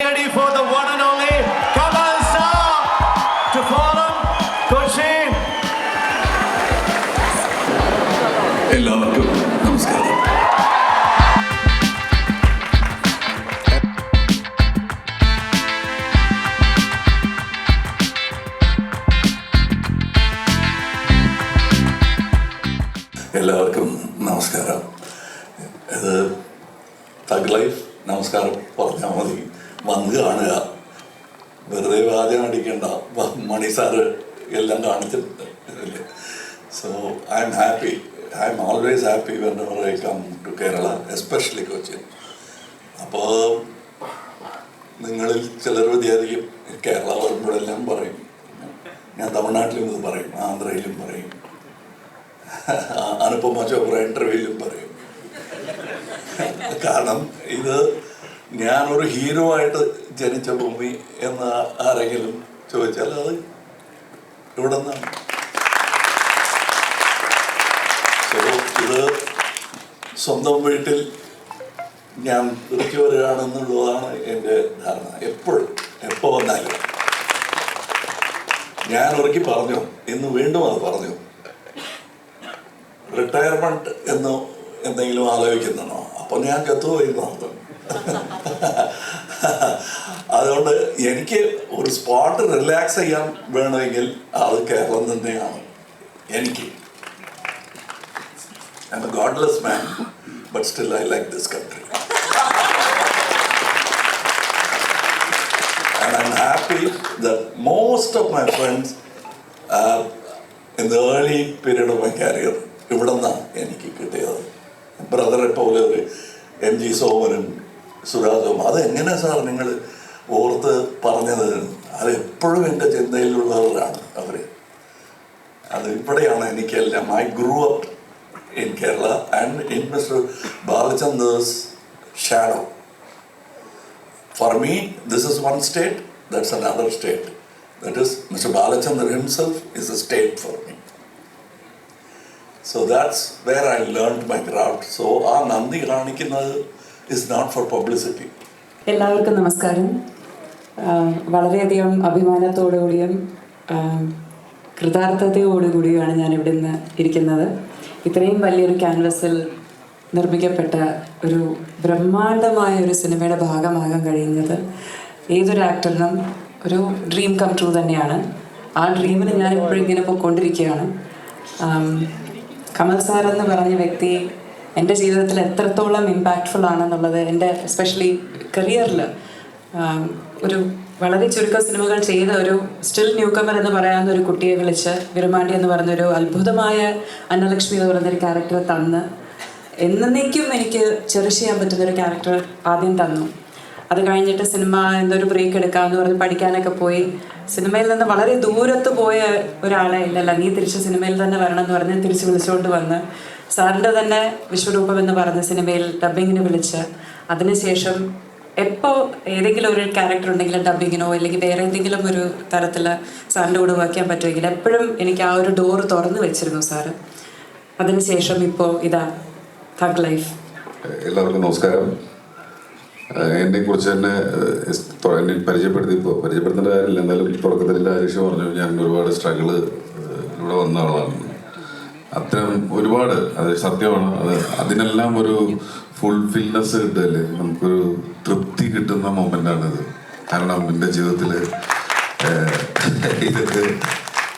Ready for the one എല്ലാം കാണിച്ചിട്ടുണ്ട് so I'm happy I'm always happy whenever I come to Kerala especially Cochin അപ്പോൾ നിങ്ങളിൽ ചിലർ വിദ്യാർത്ഥിക്കും കേരള വരുമ്പോഴെല്ലാം പറയും. ഞാൻ തമിഴ്നാട്ടിലും ഇത് പറയും ആന്ധ്രയിലും പറയും. അനുപമ ചോപ്ര ഇന്റർവ്യൂവിലും പറയും. കാരണം ഇത് ഞാനൊരു ഹീറോ ആയിട്ട് ജനിച്ച ഭൂമി എന്ന് ആരെങ്കിലും ചോദിച്ചാൽ അത് ഇവിടെ നിന്നാണ് സോ ഇത് സ്വന്തം വീട്ടിൽ ഞാൻ തിരിച്ചു വരികയാണെന്നുള്ളതാണ് എന്റെ ധാരണ. എപ്പോഴും എപ്പോൾ വന്നാലും. ഞാൻ ഉറക്കി പറഞ്ഞു ഇന്ന് വീണ്ടും അത് പറഞ്ഞു. റിട്ടയർമെന്റ് എന്ന് എന്തെങ്കിലും ആലോചിക്കുന്നുണ്ടോ? അപ്പൊ ഞാൻ ചത്തുപോയിരുന്നു അതുകൊണ്ട് എനിക്ക് ഒരു സ്പോട്ട് റിലാക്സ് ചെയ്യാൻ വേണമെങ്കിൽ അത് കേരളം തന്നെയാണ്. എനിക്ക്. Godless man but still I like this country happy most of my friends in the early period my career ഇവിടെ എനിക്ക് കിട്ടിയത്. ബ്രദറെ പോലെ ഒരു എം ജി സോമനും സുരാജവും അത് സാർ നിങ്ങൾ ഓർത്ത് പറഞ്ഞത് അതെപ്പോഴും എന്റെ ചിന്തയിലുള്ളവരാണ് അവർ അത് ഇവിടെയാണ് എനിക്കെല്ലാം. I grew up in Kerala and in mister Balachander's shadow for me this is one state that's another state that is mister Balachandran himself is a state for me so that's where I learn my craft so ആ നന്ദി കാണിക്കുന്നത് is not four publicity എല്ലാവർക്കും നമസ്കാരം. വളരെയധികം അഭിമാനത്തോടുകൂടിയും കൃതാർത്ഥതയോടുകൂടിയുമാണ് ഞാൻ ഇവിടെ നിന്ന് ഇരിക്കുന്നത്. ഇത്രയും വലിയൊരു ക്യാൻവസിൽ നിർമ്മിക്കപ്പെട്ട ഒരു ബ്രഹ്മാണ്ഡമായ ഒരു സിനിമയുടെ ഭാഗമാകാൻ കഴിയുന്നത് ഏതൊരു ആക്ടറിനും ഒരു ഡ്രീം കം ട്രൂ തന്നെയാണ്. ആ ഡ്രീമിന് ഞാൻ ഇപ്പോഴും ഇങ്ങനെ പോയിക്കൊണ്ടിരിക്കുകയാണ്. കമൽ സാർ എന്ന് പറഞ്ഞ വ്യക്തി എന്റെ ജീവിതത്തിൽ എത്രത്തോളം ഇമ്പാക്റ്റ്ഫുൾ ആണെന്നുള്ളത് എന്റെ എസ്പെഷ്യലി കരിയറിൽ ഒരു വളരെ ചുരുക്കം സിനിമകൾ ചെയ്ത ഒരു സ്റ്റിൽ ന്യൂ കമർ എന്ന് പറയാവുന്ന ഒരു കുട്ടിയെ വിളിച്ച് വിരുമാണ്ടി എന്ന് പറഞ്ഞൊരു അത്ഭുതമായ അന്നലക്ഷ്മി എന്ന് പറഞ്ഞൊരു ക്യാരക്ടർ തന്ന്. എന്നേക്കും എനിക്ക് ചെറിഷ് ചെയ്യാൻ പറ്റുന്ന ഒരു ക്യാരക്ടർ ആദ്യം തന്നു. അത് കഴിഞ്ഞിട്ട് സിനിമ എന്തൊരു ബ്രേക്ക് എടുക്കാമെന്ന് പറഞ്ഞ് പഠിക്കാനൊക്കെ പോയി. സിനിമയിൽ നിന്ന് വളരെ ദൂരത്ത് പോയ ഒരാളെ ഇല്ലല്ല നീ തിരിച്ച് സിനിമയിൽ തന്നെ വരണം എന്ന് പറഞ്ഞ് തിരിച്ച് വിളിച്ചുകൊണ്ട് വന്ന്. സാറിന്റെ തന്നെ വിശ്വരൂപം എന്ന് പറഞ്ഞ സിനിമയിൽ ഡബ്ബിങ്ങിന് വിളിച്ച്. അതിനുശേഷം എപ്പോൾ ഏതെങ്കിലും ഒരു ക്യാരക്ടർ ഉണ്ടെങ്കിലും ഡബിങ്ങിനോ അല്ലെങ്കിൽ വേറെ എന്തെങ്കിലും ഒരു തരത്തിൽ സാറിന്റെ കൂടെ വർക്ക് ചെയ്യാൻ പറ്റുമെങ്കിൽ എപ്പോഴും എനിക്ക് ആ ഒരു ഡോറ് തുറന്നു വെച്ചിരുന്നു സാറ് അതിനുശേഷം ഇപ്പോ ഇതാ തഗ് ലൈഫ് എല്ലാവർക്കും നമസ്കാരം. എന്നെ കുറിച്ച് തന്നെ എന്നെ പരിചയപ്പെടുത്തി ഇപ്പോൾ പരിചയപ്പെടുത്തേണ്ട കാര്യമില്ല. എന്നാലും തുടക്കത്തിൽ രാജേഷ് പറഞ്ഞു ഞാൻ ഒരുപാട് സ്ട്രഗിൾ ഇവിടെ വന്ന ആളാണ്. അത്തരം ഒരുപാട് അത് സത്യമാണ്. അത് അതിനെല്ലാം ഒരു ഫുൾഫിൽനെസ് കിട്ടല്ലേ നമുക്കൊരു തൃപ്തി കിട്ടുന്ന മൊമെന്റ് ആണിത്. കാരണം എന്റെ ജീവിതത്തിൽ ഇതൊക്കെ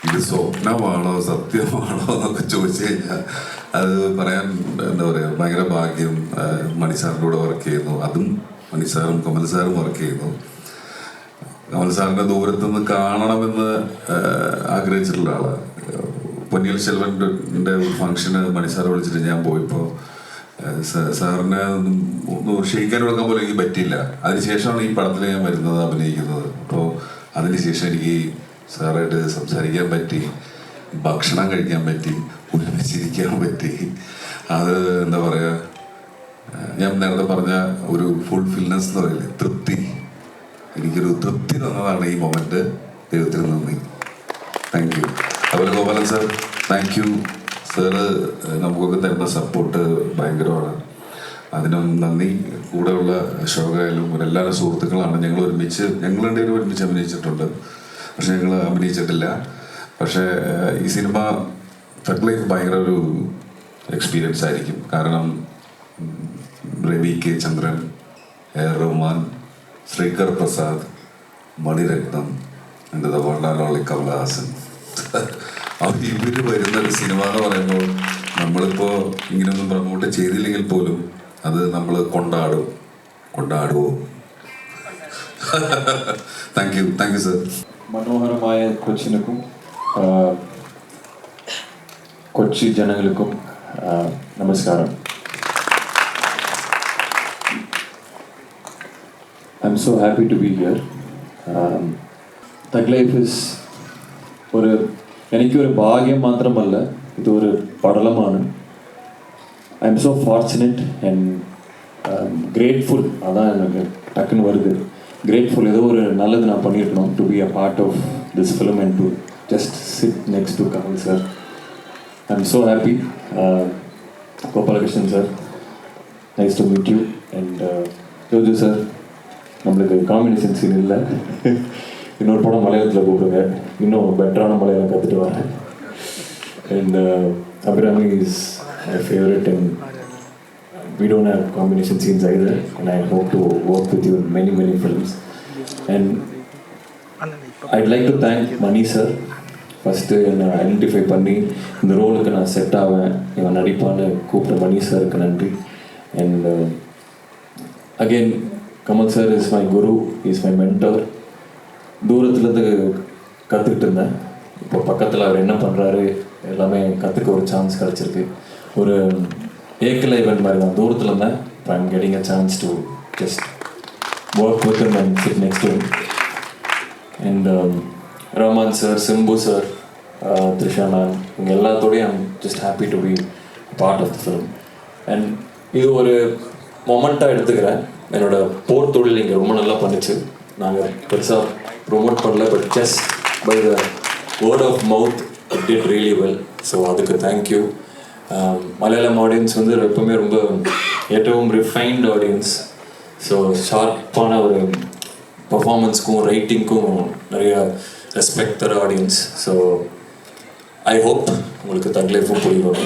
ഇത് സ്വപ്നമാണോ സത്യമാണോ എന്നൊക്കെ ചോദിച്ചു കഴിഞ്ഞാൽ അത് പറയാൻ എന്താ പറയുക ഭയങ്കര ഭാഗ്യം മണിസാറിന്റെ മണി സാറിന്റെ കൂടെ വർക്ക് ചെയ്യുന്നു. അതും മണിസാറും കമൽ സാറും വർക്ക് ചെയ്യുന്നു. കമൽ സാറിന്റെ ദൂരത്ത് നിന്ന് കാണണമെന്ന് ആഗ്രഹിച്ചിട്ടുള്ള ആളാണ് പൊന്നിയൽ ശെൽവന്റെ ഫംഗ്ഷന് മണിസാർ വിളിച്ചിട്ട് ഞാൻ പോയപ്പോൾ സാറിനെ ക്ഷയിക്കാൻ കൊടുക്കാൻ പോലും എനിക്ക് പറ്റിയില്ല. അതിനുശേഷമാണ് ഈ പടത്തിൽ ഞാൻ വരുന്നത് അഭിനയിക്കുന്നത്. അപ്പോൾ അതിനുശേഷം എനിക്ക് സാറായിട്ട് സംസാരിക്കാൻ പറ്റി ഭക്ഷണം കഴിക്കാൻ പറ്റി ഒരുമിച്ചിരിക്കാൻ പറ്റി. അത് എന്താ പറയുക ഞാൻ നേരത്തെ പറഞ്ഞ ഒരു ഫുൾഫിൽനെസ് എന്ന് പറയില്ലേ തൃപ്തി. എനിക്കൊരു തൃപ്തി തന്നതാണ് ഈ മൊമെന്റ് ദൈവത്തിന് നന്ദി. താങ്ക് യു അതുപോലെ Gopalan sir thank you sir നമുക്കൊക്കെ തരുന്ന സപ്പോർട്ട് ഭയങ്കരമാണ്. അതിനും നന്ദി. കൂടെയുള്ള ശോകയിലും എല്ലാവരും സുഹൃത്തുക്കളാണ്. ഞങ്ങൾ ഒരുമിച്ച് ഞങ്ങൾ രണ്ടുപേരും ഒരുമിച്ച് അഭിനയിച്ചിട്ടുണ്ട്. പക്ഷെ ഞങ്ങൾ അഭിനയിച്ചിട്ടില്ല. പക്ഷേ ഈ സിനിമ തക് ലൈഫ് ഭയങ്കര ഒരു എക്സ്പീരിയൻസ് ആയിരിക്കും. കാരണം രവി കെ ചന്ദ്രൻ എ റഹ്മാൻ ശ്രീകർ പ്രസാദ് മണിരത്നം എന്റെ വള്ളാലോളി കമലഹാസൻ. അപ്പോൾ ഇവർ വരുന്ന ഒരു സിനിമ എന്ന് പറയുമ്പോൾ നമ്മളിപ്പോൾ ഇങ്ങനെയൊന്നും പ്രമോട്ട് ചെയ്തില്ലെങ്കിൽ പോലും അത് നമ്മൾ കൊണ്ടാടും. കൊണ്ടാടുവോ? Thank you thank you sir മനോഹരമായ കൊച്ചിനുക്കും കൊച്ചി ജനങ്ങൾക്കും നമസ്കാരം. I'm so happy to be here thug life is ഒരു എനിക്കൊരു ഭാഗ്യം മാത്രമല്ല ഇതൊരു പടലമാണ് I am so fortunate and grateful அதான் எனக்கு டக்குன்னு வருது கிரேட்ஃபுல் ஏதோ ஒரு நல்லது நான் பண்ணியிருக்கணும் to be a part of this film and to just sit next to Kamal sir I am so happy Gopalakrishnan sir nice to meet you and Joju sir நம்மளுக்கு காம்பினேஷன் சீன் இல்லை இன்னொரு படம் மலையாளத்தில் கூப்பிடுங்க இன்னும் பெட்டரான மலையாளம் கற்றுட்டு வரேன் and uh, Abhirami is is favourite and and we don't have combination scenes either. And I hope to work with you in many, many films. And I'd like to thank Mani sir. First என்னை identify பண்ணி இந்த ரோலுக்கு நான் set ஆவேன் இவன் நடிப்பான்னு கூப்பிட்ட மணி சாருக்கு நன்றி and again Kamal sir is my guru is my mentor தூரத்துலேருந்து கற்றுக்கிட்டு இருந்தேன். இப்போ பக்கத்தில் அவர் என்ன பண்ணுறாரு எல்லாமே கற்றுக்க ஒரு சான்ஸ் கிடச்சிருக்கு. ஒரு ஏக்கில் ஈவெண்ட் மாதிரி தான். தூரத்தில் இருந்தேன். இப்போ I'm getting a chance to just work with and sit next to and Rahman sir Simbu sir Trisha ma'am இங்கே எல்லாத்தோடையும் I'm just happy to be part of the film and இது ஒரு மொமெண்ட்டாக எடுத்துக்கிறேன். என்னோடய போர் தொழில் இங்கே ரொம்ப நல்லா பண்ணிச்சு. நாங்கள் பெருசாக ப்ரொமோட் பண்ணல but just by the word of mouth it did really well so அதுக்கு தேங்க்யூ மலையாளம் ஆடியன்ஸ் வந்து எப்பவுமே ரொம்ப ஏற்றவும் ரிஃபைன்ட் ஆடியன்ஸ் ஸோ ஷார்ப்பான ஒரு பர்ஃபாமன்ஸ்க்கும் ரைட்டிங்க்கும் நிறையா ரெஸ்பெக்ட் தர ஆடியன்ஸ் ஸோ ஐ ஹோப் உங்களுக்கு தக்லைஃபும் புரியும்.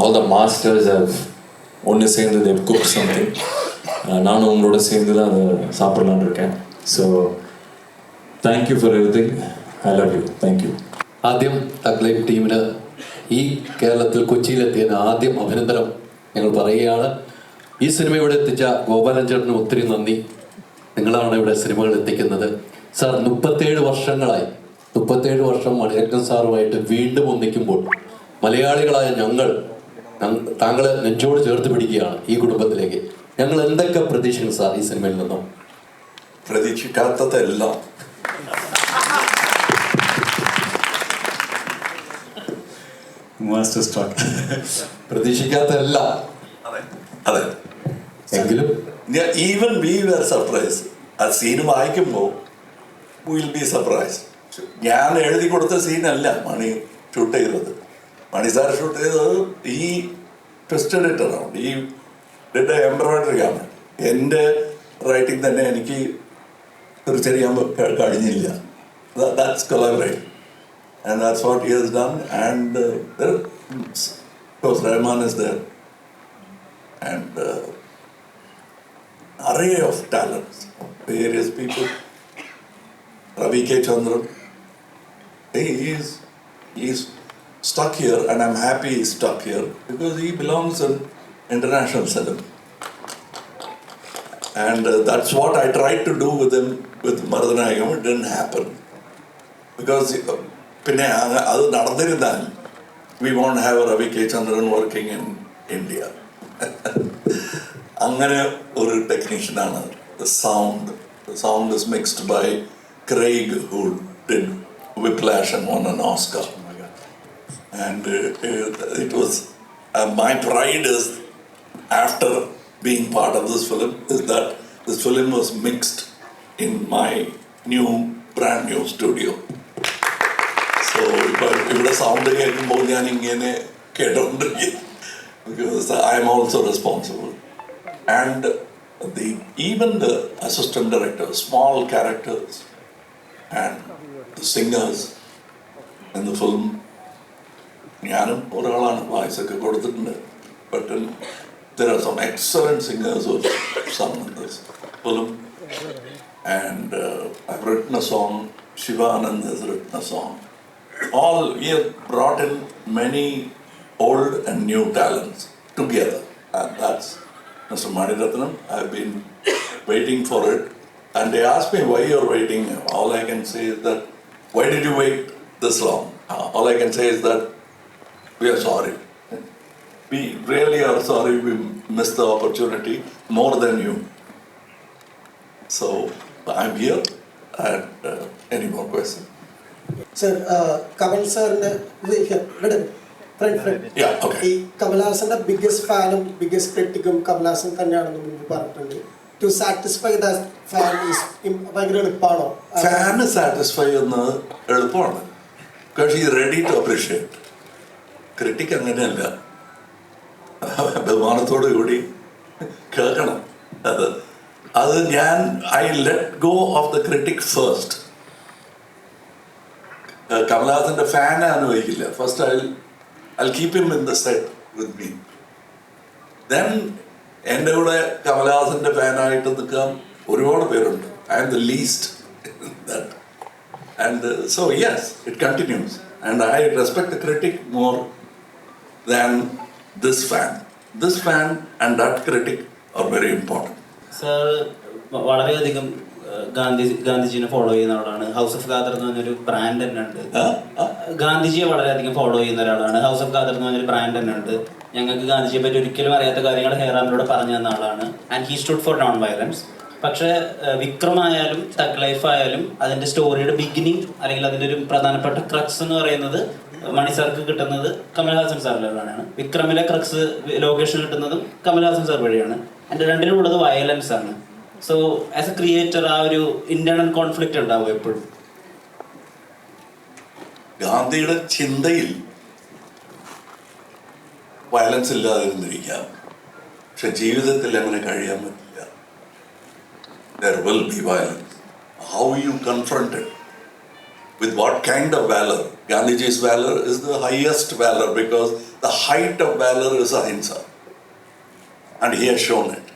ஆல் த மாஸ்டர்ஸ் ஹவ் ஒன்று சேர்ந்து தேவ் குக் சம்திங் நானும் உங்களோட சேர்ந்து தான் அதை சாப்பிட்லான்னு இருக்கேன். So thank you for everything I love you thank you ആദ്യം അഗ്ലൈബ് ടീമിന് ഈ കേരളത്തിൽ കൊച്ചിയിലെത്തിയതിന് ആദ്യം അഭിനന്ദനം ഞങ്ങൾ പറയുകയാണ്. ഈ സിനിമ ഇവിടെ എത്തിച്ച ഗോപാലഞ്ചേട്ടന് ഒത്തിരി നന്ദി. നിങ്ങളാണ് ഇവിടെ സിനിമകൾ എത്തിക്കുന്നത്. സാർ മുപ്പത്തേഴ് വർഷങ്ങളായി. മുപ്പത്തേഴ് വർഷം മണിരക്കൻ സാറുമായിട്ട് വീണ്ടും ഒന്നിക്കുമ്പോൾ മലയാളികളായ ഞങ്ങൾ താങ്കൾ നെഞ്ചോട് ചേർത്ത് പിടിക്കുകയാണ് ഈ കുടുംബത്തിലേക്ക്. ഞങ്ങൾ എന്തൊക്കെ പ്രതീക്ഷിക്കും സാർ ഈ സിനിമയിൽ നിന്നും? പ്രതീക്ഷിക്കാത്തതെല്ലാം. മാസ്റ്റർ സ്ട്രോക്ക് പ്രതീക്ഷിക്കാത്തല്ല അതെ എങ്കിലും ഈവൻ വി വെർ സർപ്രൈസ് ആ സീൻ വായിക്കുമ്പോൾ വിൽ ബി സർപ്രൈസ് ഞാൻ എഴുതി കൊടുത്ത സീനല്ല മണി ഷൂട്ട് ചെയ്തത്. മണി സാർ ഷൂട്ട് ചെയ്തത് ഈ ട്വിസ്റ്റഡ് ഇട്ട് അറൗണ്ട് ഈ ഡിഡ് എംബ്രോയിഡറി ആണ്. എന്റെ റൈറ്റിംഗ് തന്നെ എനിക്ക് തിരിച്ചറിയാൻ കഴിഞ്ഞില്ല. That's collaborate and that's what he has done. And uh, there, of course, Rahman is there, and uh, array of talents, various people. Ravi K. Chandran, he is, he is stuck here, and I'm happy he's stuck here because he belongs in international cinema. And uh, that's what I tried to do with him with Maradhanayagam. It didn't happen because. Uh, പിന്നെ അത് നടന്നിരുന്നാൽ we won't have Ravi K Chandran working in India അങ്ങനെ ഒരു ടെക്നീഷ്യനാണ് sound sound is mixed by Craig who did Whiplash and won an Oscar. And uh, it was uh, my pride is after being part of this film is that this film was mixed in my new brand ഇവിടെ sound കേൾക്കുമ്പോൾ ഞാൻ ഇങ്ങനെ കേട്ടോണ്ടിരിക്കും I'm also responsible the even the assistant director, small characters, and the singers in the film. ഞാനും ഒരാളാണ് voice ഒക്കെ കൊടുത്തിട്ടുണ്ട് but in this film. And uh, I've written a song, Shivanand has written a song. All, we have brought in many old and new talents together. And that's Mr. Maniratnam. I've been waiting for it. And they asked me why you're waiting. All I can say is that, why did you wait this long? Uh, all I can say is that we are sorry. We really are sorry we missed the opportunity more than you. So I'm here. And uh, any more questions? Sir Kamal സാറിന്റെ. ഈ കമൽഹാസന്റെ biggest ഫാനും biggest ക്രിട്ടിക്കും കമൽഹാസൻ തന്നെയാണെന്ന് മുമ്പ് പറഞ്ഞിട്ടുണ്ട്. To satisfy the fan ഭയങ്കര എളുപ്പമാണോ fan satisfy ചെയ്യുന്നത് എളുപ്പമാണ്. പക്ഷേ ഈ റെഡി ടു അപ്രീഷിയേറ്റ് ക്രിട്ടിക് അങ്ങനെയല്ല. ബഹുമാനത്തോടു കൂടി കേൾക്കണം. അത് അത് ഞാൻ I let go of the critic first കമലഹാസന്റെ fan അനുഭവിക്കില്ല first I I keep in the set with me then എന്റെ കൂടെ കമലഹാസന്റെ ഫാനായിട്ട് നിൽക്കാൻ ഒരുപാട് പേരുണ്ട്. I'm the least that and so yes it continues and I respect the critic more than this fan this fan and that critic are very important sir വളരെയധികം Gandhi ഗാന്ധിജിനെ follow ചെയ്യുന്ന ആളാണ്. ഹൗസ് ഓഫ് ഖാദർ എന്ന് പറഞ്ഞൊരു ബ്രാൻഡ് തന്നെ ഉണ്ട്. ഗാന്ധിജിയെ വളരെയധികം follow ചെയ്യുന്ന ഒരാളാണ്. ഹൗസ് ഓഫ് ഖാദർ എന്ന് പറഞ്ഞൊരു ബ്രാൻഡ് തന്നെ ഉണ്ട്. ഞങ്ങൾക്ക് ഗാന്ധിജിയെ പറ്റി ഒരിക്കലും അറിയാത്ത കാര്യങ്ങൾ ഹെയറാമിലൂടെ പറഞ്ഞു തന്ന ആളാണ്. And he stood for non violence പക്ഷേ വിക്രമായാലും വിക്രം ആയാലും തഗ് ലൈഫ് ആയാലും അതിന്റെ സ്റ്റോറിയുടെ ബിഗിനിങ് അല്ലെങ്കിൽ അതിന്റെ ഒരു പ്രധാനപ്പെട്ട ക്രക്സ് എന്ന് പറയുന്നത് മണി സാർക്ക് കിട്ടുന്നത് കമൽഹാസൻ സാറിലാണ് വിക്രമിലെ ക്രക്സ് ലൊക്കേഷൻ കിട്ടുന്നതും കമൽഹാസൻ സാർ വഴിയാണ്. എന്റെ രണ്ടിലും ഉള്ളത് വയലൻസ് ആണ്. സോ ആസ് എ ക്രിയേറ്റർ ആ ഒരു ഇന്റേണൽ കോൺഫ്ലിക്റ്റ് ഉണ്ടാവും എപ്പോഴും ഗാന്ധിയുടെ ചിന്തയിൽ വയലൻസ് ഇല്ലാതിരുന്നിരിക്കാം പക്ഷെ ജീവിതത്തിൽ അങ്ങനെ കഴിയാൻ പറ്റില്ല how you confronted with what kind of valor? Gandhiji's valor is the highest valor because the height of valor is ahimsa. He has shown it.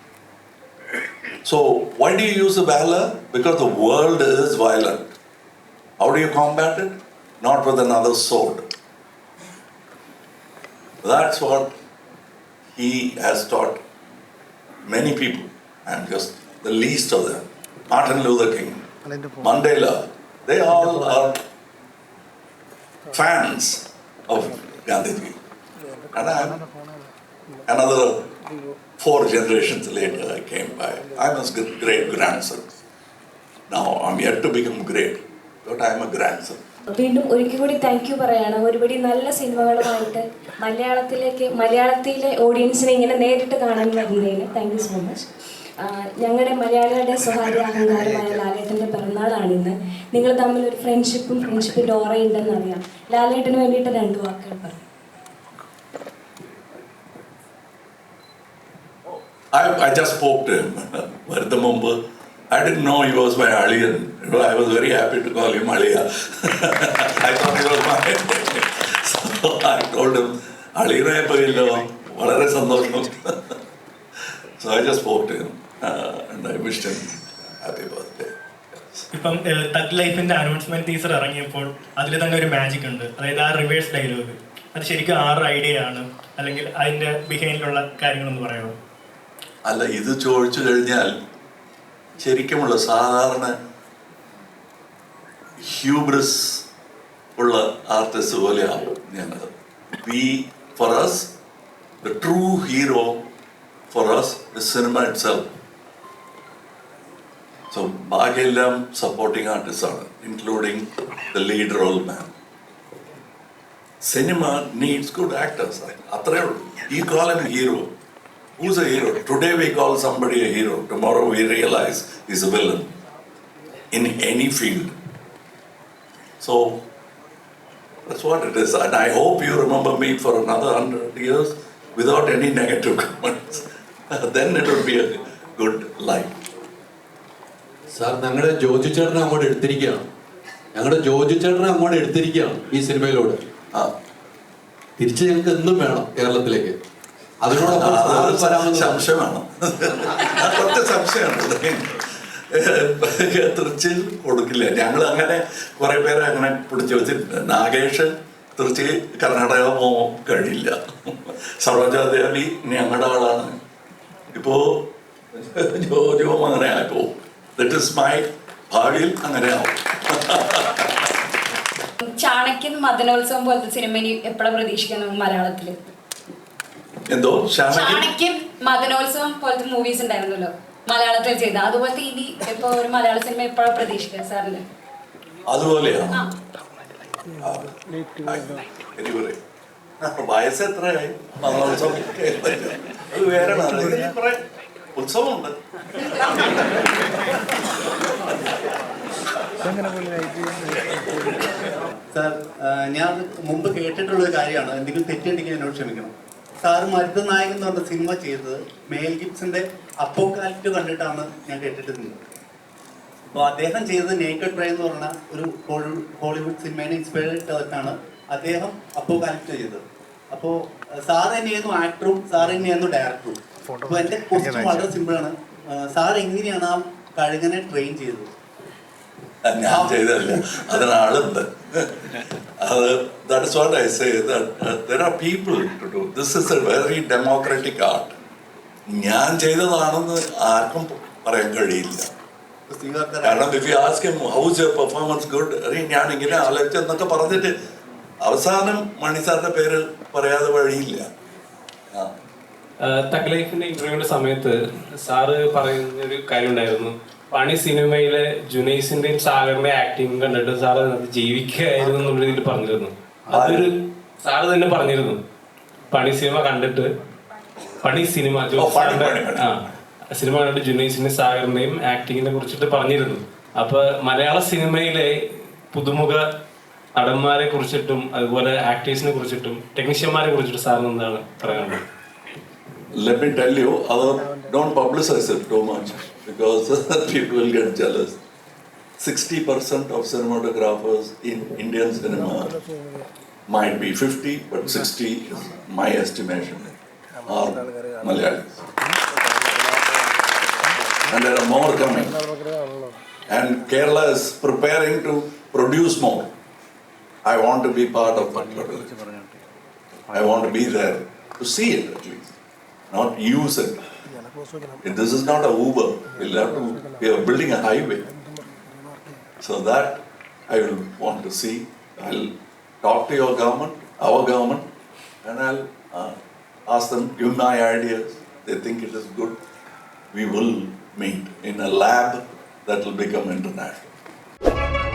So, why do you use the valor? Because the world is violent. How do you combat it? Not with another sword. That's what he has taught many people. I'm just the least of them. Martin Luther King, Mandela, they all are fans of Gandhiji. And I'm another four generations later I came by. I was great grandson. Now I'm yet to become great, but I'm a grandson. വീണ്ടും ഒരിക്കൽ കൂടി thank you പറയാണ് ഒരുപടി നല്ല സിനിമകളുമായിട്ട് മലയാളത്തിലേക്ക് മലയാളത്തിലെ ഓഡിയൻസിനെ ഇങ്ങനെ നേരിട്ട് കാണാൻ വരുന്നതിന് താങ്ക് യു സോ മച്ച് ഞങ്ങളുടെ മലയാളികളുടെ സ്വകാര്യ അഹങ്കാരമായ ലാലേട്ടന്റെ പിറന്നാളാണ് ഇന്ന് നിങ്ങൾ തമ്മിൽ ഒരു ഫ്രണ്ട്ഷിപ്പും ഫ്രണ്ട്ഷിപ്പിന്റെ ഓറയുണ്ടെന്ന് അറിയാം ലാലേട്ടന് വേണ്ടിയിട്ട് രണ്ട് വാക്കുകൾ പറയും I, I just spoke to him the മുമ്പ് I didn't know he was my Aliyan. I was very happy to call him Aliya. I thought he was my. so I told him, അളിയനെ Pavillo, Valare Sandosham. so I just spoke to him uh, and I wished him happy birthday. ഇപ്പം thug ലൈഫിന്റെ announcement teaser ഇറങ്ങിയപ്പോൾ അതിൽ തന്നെ ഒരു magic ഉണ്ട് അതായത് ആ റിവേഴ്സ് ഡയലോഗ് അത് ശരിക്കും ആറ് ഐഡിയ ആണ് അല്ലെങ്കിൽ അതിന്റെ ബിഹൈൻഡിലുള്ള കാര്യങ്ങളൊന്ന് പറയാമോ അല്ല ഇത് ചോദിച്ചു കഴിഞ്ഞാൽ ശരിക്കുമുള്ള സാധാരണ ഹ്യൂബ്രസ് ഉള്ള ആർട്ടിസ്റ്റ് പോലെയാവും ഞാനത്. We for us the true hero for us the cinema itself so ബാക്കിയെല്ലാം സപ്പോർട്ടിംഗ് ആർട്ടിസ്റ്റാണ് including the lead role man cinema needs good actors അത്രേ ഉള്ളൂ. ഈ call hero Who's a hero? Today we call somebody a hero. Tomorrow we realize he's a villain in any field. So that's what it is. And I hope you remember me for another hundred years without any negative comments. then it would be a good life. Sir ഞങ്ങളുടെ ജോജു ചേട്ടനെ അങ്ങോട്ട് എടുത്തിരിക്കുകയാണ് ഞങ്ങളുടെ ജോജു ചേട്ടനെ അങ്ങോട്ട് എടുത്തിരിക്കുകയാണ് ഈ സിനിമയിലൂടെ ആ തിരിച്ച് ഞങ്ങൾക്ക് എന്തും വേണം കേരളത്തിലേക്ക് അതിനോടൊപ്പം സംശയമാണ്. അത് കുറച്ച് സംശയമാണ്. തൃച്ചിയിൽ കൊടുക്കില്ല. ഞങ്ങൾ അങ്ങനെ കുറെ പേരെ അങ്ങനെ പിടിച്ചു വെച്ചിട്ടുണ്ട്. നാഗേഷ് തൃച്ചി കർണാടക പോകാൻ കഴിയില്ല. സരോജാദേവി ഞങ്ങളുടെ ആളാണ്. ഇപ്പോ ജോജോ അങ്ങനെ ആയിപ്പോ ദറ്റ് ഇസ് മൈ ഭാവിയിൽ അങ്ങനെ ആവും. ചാണക്യൻ മദനോത്സവം പോലത്തെ സിനിമ ഇനി എപ്പോഴാണ് പ്രതീക്ഷിക്കുന്നത് മലയാളത്തിൽ? എന്തോ? ചാണക്യൻ മദനോത്സവം പോലത്തെ മൂവീസ് ഉണ്ടായിരുന്നല്ലോ. മലയാളത്തിൽ ചെയ്ത അതുപോലത്തെ ഇനി ഇപ്പൊ ഒരു മലയാള സിനിമ എപ്പോഴാണ് പ്രതീക്ഷിക്കുക സാറിന്? അതുപോലെയാ വയസ്സ് എത്രയായി? മതോത്സവം അത് വേറെ കുറെ ഉത്സവമുണ്ട്. സാർ ഞാൻ മുമ്പ് കേട്ടിട്ടുള്ള ഒരു കാര്യമാണ്. എന്തെങ്കിലും തെറ്റുണ്ടെങ്കിൽ എന്നോട് ക്ഷമിക്കണം. സാർ മരുതനായകൻ എന്ന് പറഞ്ഞ സിനിമ ചെയ്തത് മേൽ ഗിബ്സിന്റെ അപ്പോക്കാലിറ്റ് കണ്ടിട്ടാണ് ഞാൻ കേട്ടിട്ടുണ്ട് അപ്പോൾ അദ്ദേഹം ചെയ്തത് നേക്കഡ് പ്രൈ എന്ന് പറഞ്ഞ ഒരു ഹോളിവുഡ് ഹോളിവുഡ് സിനിമേനെ ഇൻസ്പയർ ചെയ്തിട്ടാണ് അദ്ദേഹം അപ്പോക്കാലിറ്റ് ചെയ്തത്. അപ്പോൾ സാർ തന്നെയായിരുന്നു ആക്ടറും സാർ തന്നെയായിരുന്നു ഡയറക്ടറും അപ്പോൾ എന്റെ ക്വസ്റ്റ്യൻ വളരെ സിമ്പിളാണ് സാർ എങ്ങനെയാണ് ആ കഴുകനെ ട്രെയിൻ ചെയ്തത്? ഞാൻ ചെയ്തതല്ല. അതിനാളുണ്ട്. അത് that's what I say there are people to do this is a very democratic art ഞാൻ ചെയ്തതാണെന്ന് ആർക്കും പറയാൻ കഴിയില്ല. കാരണം if you ask how's your performance good ഞാൻ ഇങ്ങനെ ആലോചിച്ചു എന്നൊക്കെ പറഞ്ഞിട്ട് അവസാനം മണി സാറിന്റെ പേര് പറയാതെ വഴിയില്ല. തക് ലൈഫിന്റെ ഇന്റർവ്യൂവിന്റെ സമയത്ത് സാറ് പറയുന്ന ഒരു കാര്യം ഉണ്ടായിരുന്നു പണി സിനിമയിലെ ജുനൈസിന്റെയും സാഗറിന്റെ ആക്ടിങ് കണ്ടിട്ട് സാർ അതിനകത്ത് ജീവിക്കുകയായിരുന്നു എന്നുള്ള രീതിയിൽ പറഞ്ഞിരുന്നു. അതൊരു സാറ് തന്നെ പറഞ്ഞിരുന്നു. പണി സിനിമ കണ്ടിട്ട് പണി സിനിമ. ആ സിനിമ കണ്ടിട്ട് ജുനൈസിന്റെയും സാഗറിന്റെയും ആക്ടിങ്ങിനെ കുറിച്ചിട്ട് പറഞ്ഞിരുന്നു. അപ്പൊ മലയാള സിനിമയിലെ പുതുമുഖ നടന്മാരെ കുറിച്ചിട്ടും അതുപോലെ ആക്ടേഴ്സിനെ കുറിച്ചിട്ടും ടെക്നീഷ്യന്മാരെ കുറിച്ചിട്ടും സാറിന് എന്താണ് പറയാനുള്ളത്? Let me tell you, our, don't publicize it too much. Because people will get jealous. 60% of cinematographers in Indian cinema might be 50, but 60 is my estimation are Malayalis. And there are more coming. And Kerala is preparing to produce more. I want to be part of that. I want to be there to see it at least, not use it. This is not a Uber. We'll have to, we are building a highway. So that I will want to see. I'll talk to your government, our government, and I'll uh, ask them, give my ideas. They think it is good. We will meet in a lab that will become international.